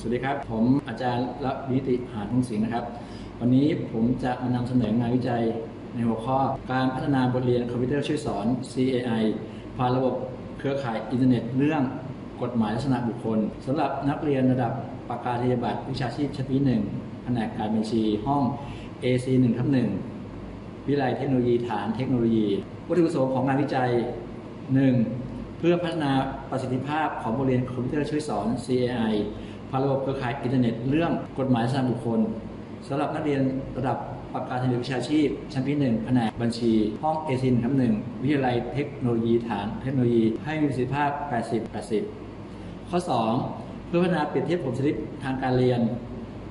สวัสดีครับ ผมอาจารย์ละวิติหานพงศิงห์นะครับ วันนี้ผมจะมานำเสนองานวิจัยในหัวข้อการพัฒนาบทเรียนคอมพิวเตอร์ช่วยสอน CAI ผ่านระบบเครือข่ายอินเทอร์เน็ตเรื่องกฎหมายลักษณะบุคคลสำหรับนักเรียนระดับปากกาธียบัตรวิชาชีพชั้นปีหนึ่งแผนกการบัญชีห้อง AC 1ทับ1วิทยาลัยเทคโนโลยีฐานเทคโนโลยี วัตถุประสงค์ของงานวิจัย 1. เพื่อพัฒนาประสิทธิภาพของบทเรียนคอมพิวเตอร์ช่วยสอน CAI ผ่านระบบเครือข่ายอินเทอร์เน็ตเรื่องกฎหมายลักษณะบุคคลสำหรับนักเรียนระดับปากกาธียบัตรวิชาชีพ ชั้นปีหนึ่งแผนกบัญชี ห้อง AC 1ทับ1วิทยาลัยเทคโนโลยีฐานเทคโนโลยีให้มีประสิทธิภาพ 80-80 ข้อ 2 เพื่อพัฒนาเปรียบเทียบผลสลิปทางการเรียน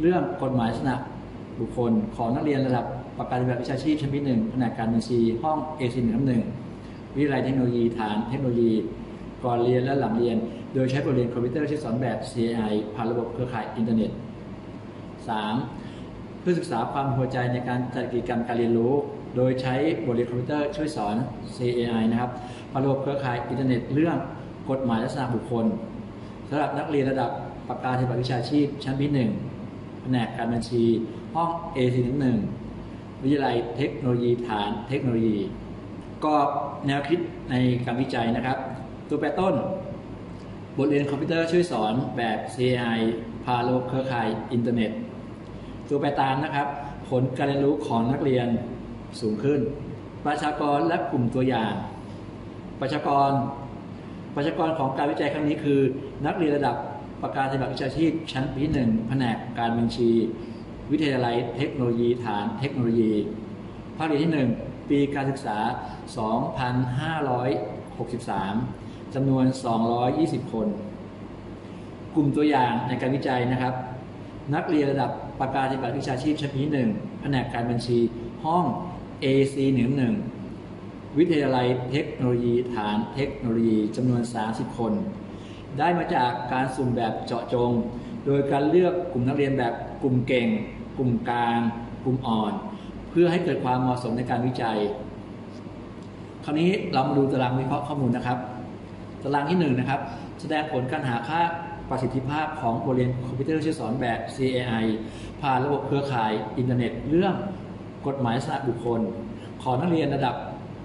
เรื่องกฎหมายลักษณะบุคคล ของนักเรียนระดับประการแบบวิชาชีพ ชั้นปีหนึ่งแผนกการบัญชี ห้องเอซินทับหนึ่งวิทยาลัยเทคโนโลยีฐานเทคโนโลยี ก่อนเรียนและหลังเรียน โดยใช้บทเรียนคอมพิวเตอร์ที่สอนแบบ CAI ผ่านระบบเครือข่ายอินเทอร์เน็ต 3. เพื่อศึกษาความพอใจในการจัดกิจกรรมการเรียนรู้ โดยใช้บทเรียนคอมพิวเตอร์ช่วยสอน CAI นะครับผ่านระบบเครือข่ายอินเทอร์เน็ต เรื่องกฎหมายลักษณะบุคคลสำหรับนักเรียนระดับปากกาธิบัตรวิชาชีพ ชั้นปีหนึ่งแผนกการบัญชี ห้อง a 4 1วิทยาลัยเทคโนโลยีฐานเทคโนโลยี ก็แนวคิดในการวิจัยนะครับ ตัวแปรต้น บทเรียนคอมพิวเตอร์ช่วยสอนแบบ CAI ผ่านระบบเครือข่ายอินเทอร์เน็ตตัวแปรตามนะครับ ผลการเรียนรู้ของนักเรียนสูงขึ้น ประชากรและกลุ่มตัวอย่าง ประชากร ประชากรของการวิจัยครั้งนี้คือ นักเรียนระดับประกาศนบัตรวิชาชีพ ชั้นปีหนึ่งแผนกการบัญชี วิทยาลัยเทคโนโลยีฐานเทคโนโลยี ภาคเรียนที่ 1 ปีการศึกษา 2563 จำนวน 220 คน กลุ่มตัวอย่างในการวิจัยนะครับ นักเรียนระดับประกาศบัตรวิชาชีพชั้นปีหนึ่งแผนกการบัญชีห้อง AC 1 1วิทยาลัยเทคโนโลยีฐานเทคโนโลยีจำนวน 30 คน ได้มาจากการสุ่มแบบเจาะจง โดยการเลือกกลุ่มนักเรียนแบบกลุ่มเก่ง กลุ่มกลาง กลุ่มอ่อน เพื่อให้เกิดความเหมาะสมในการวิจัยคราวนี้เรามาดูตารางวิเคราะห์ข้อมูลนะครับารางที่1นงนะครับ แสดงผลการหาค่าประสิทธิภาพของบทเรียนคอมพิวเตอร์ช่สอนแบบ CAI ผ่านระบบเครือข่ายอินเทอร์เน็ต เรื่องกฎหมายลักษณะบุคคล ของนักเรียนระดับ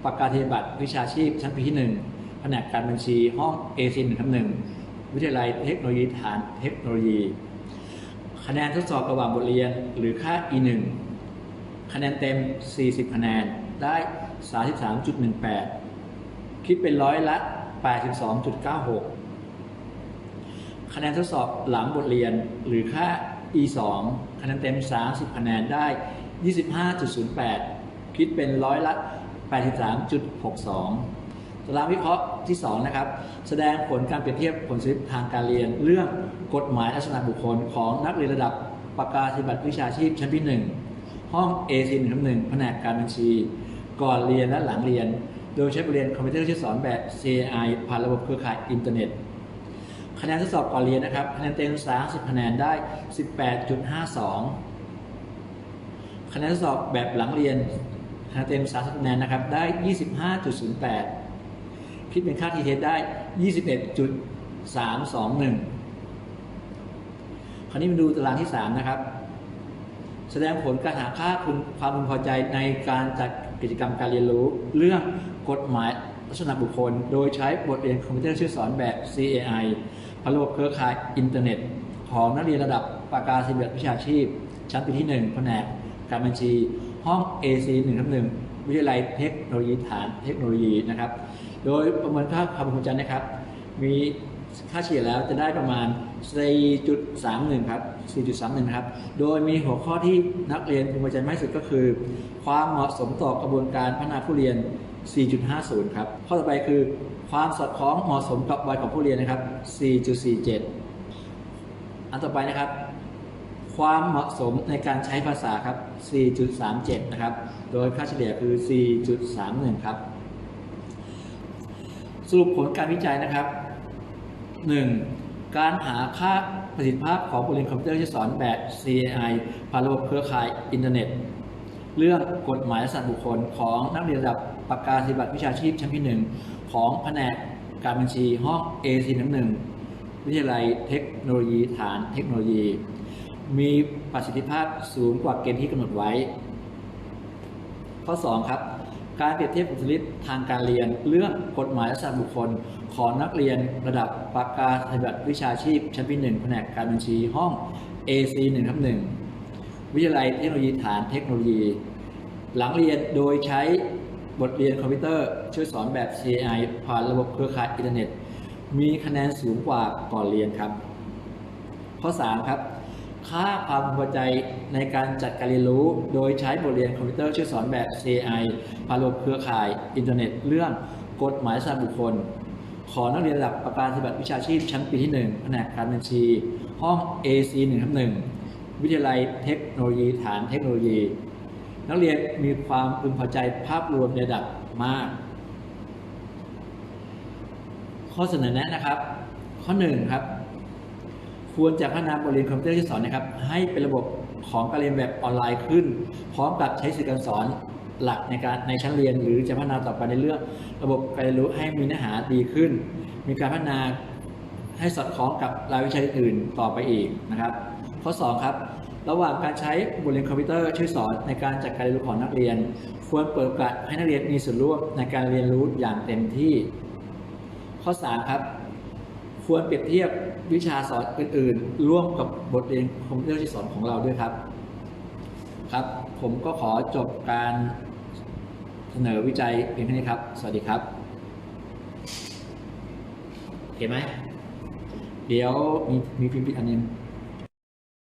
ปากกาเทบัตรวิชาชีพชั้นปีที่1แผนกการบัญชีห้อง a c 1ทับ1วิทยาลัยเทคโนโลยีฐานเทคโนโลยี คะแนนทดสอบระหว่างบทเรียนหรือค่า E1 คะแนนเต็ม 40 คะแนนได้ 33.18 คิดเป็นร้อยละ 82.96 คะแนนทดสอบหลังบทเรียนหรือค่า E2 คะแนนเต็ม 30 คะแนนได้ 25.08 คิดเป็นร้อยละ 83.62 ตารางวิเคราะห์ที่ 2 นะครับ แสดงผลการเปรียบเทียบผลสลิปทางการเรียน เรื่องกฎหมายลักษณะบุคคลของนักเรียนระดับปากกาธิบัตรวิชาชีพชั้นปีหนึ่งห้อง A4 1ทับ1แผนกการบัญชี ก่อนเรียนและหลังเรียน โดยใช้บทเรียนคอมพิวเตอร์ที่สอนแบบ C.I. ผ่านระบบเครือข่ายอินเทอร์เน็ต คะแนนทดสอบก่อนเรียนนะครับ คะแนนเต็ม 30 คะแนนได้ 18.52 คะแนนทดสอบแบบหลังเรียน คะแนนเต็ม 30 คะแนนนะครับ ได้ 25.08 คิดเป็นค่าทีเทสได้ 21.321 คราวนี้มาดูตารางที่ 3 นะครับ แสดงผลการหาค่าคุณความพึงพอใจในการจัด กิจกรรมการเรียนรู้เรื่องกฎหมายลักษณะบุคคล โดยใช้บทเรียนคอมพิวเตอร์ช่วยสอนแบบ CAI ผ่านระบบเครือข่ายอินเทอร์เน็ต ของนักเรียนระดับปากกาศิลปวิชาชีพ ชั้นปีที่ 1 แผนกการบัญชีห้อง AC 1ทับ1วิทยาลัยเทคโนโลยีฐานเทคโนโลยีนะครับ โดยประเมินค่าความพึงพอใจนะครับ มี ค่าเฉลี่ยแล้วจะได้ประมาณ 4.31 ครับ 4.31 นะครับ โดยมีหัวข้อที่นักเรียนพึงพอใจมากที่สุดก็คือ ความเหมาะสมต่อกระบวนการพัฒนาผู้เรียน 4.50 ครับ ข้อต่อไปคือ ความสอดคล้องเหมาะสมกับวัยของผู้เรียนนะครับ 4.47 อันต่อไปนะครับ ความเหมาะสมในการใช้ภาษาครับ 4.37 นะครับ โดยค่าเฉลี่ยคือ 4.31 ครับ สรุปผลการวิจัยนะครับ 1. การหาค่าประสิทธิภาพของบทเรียนคอมพิวเตอร์ที่สอนแบบ CAI ผ่านระบบเครือข่ายอินเทอร์เน็ต เรื่องกฎหมายลักษณะบุคคลของนักเรียนระดับปากกาศิบัตรวิชาชีพชั้นที่หนึ่งของแผนกการบัญชีห้อง A 4 1วิทยาลัยเทคโนโลยีฐานเทคโนโลยี มีประสิทธิภาพสูงกว่าเกณฑ์ที่กำหนดไว้ ข้อ 2 ครับ การเปรียบเทียบผลสลิดทางการเรียน เรื่องกฎหมายและสารบุคคล ของนักเรียนระดับปากกาปฏิบัติวิชาชีพ ชั้นปีหนึ่งแผนกการบัญชีห้อง AC 1ทับ1วิทยาลัยเทคโนโลยีฐานเทคโนโลยี หลังเรียนโดยใช้บทเรียนคอมพิวเตอร์ ช่วยสอนแบบ CI ผ่านระบบเครือข่ายอินเทอร์เน็ต มีคะแนนสูงกว่าก่อนเรียนครับ ข้อ 3 ครับ ค่าความพอใจในการจัดการเรียนรู้ โดยใช้บทเรียนคอมพิวเตอร์ช่วยสอนแบบ CI ผ่านระบบเครือข่าย อินเทอร์เน็ต เรื่องกฎหมายส่วนบุคคล ขอนักเรียนระดับประการปฏิบัติวิชาชีพชั้นปีที่ 1 แผนกการบัญชี ห้อง AC 1ทับ1วิทยาลัยเทคโนโลยีฐานเทคโนโลยี นักเรียนมีความพึงพอใจภาพรวมในระดับมาก ข้อเสนอแนะนะครับ ข้อ1ครับ ควรจะพัฒนาบทเรียนคอมพิวเตอร์ที่สอนนะครับ ให้เป็นระบบของการเรียนแบบออนไลน์ขึ้น พร้อมกับใช้สื่อการสอนหลักในการในชั้นเรียน หรือจะพัฒนาต่อไปในเรื่อง ระบบการเรียนรู้ให้มีเนื้อหาดีขึ้น มีการพัฒนาให้สอดคล้องกับรายวิชาอื่นต่อไปอีกนะครับ ข้อ 2 ครับ ระหว่างการใช้บทเรียนคอมพิวเตอร์ช่วยสอนในการจัดการเรียนรู้ของนักเรียน ควรเปิดโอกาสให้นักเรียนมีส่วนร่วมในการเรียนรู้อย่างเต็มที่ ข้อ 3 ครับ ควรเปรียบเทียบ วิชาสอนอื่นๆ ร่วมกับบทเรียนคอมพิวเตอร์ที่สอนของเราด้วยครับ ครับ ผมก็ขอจบการเสนอวิจัยเพียงเท่านี้ครับ สวัสดีครับเห็นไหม เดี๋ยวมีมีพิมพ์มอันนึง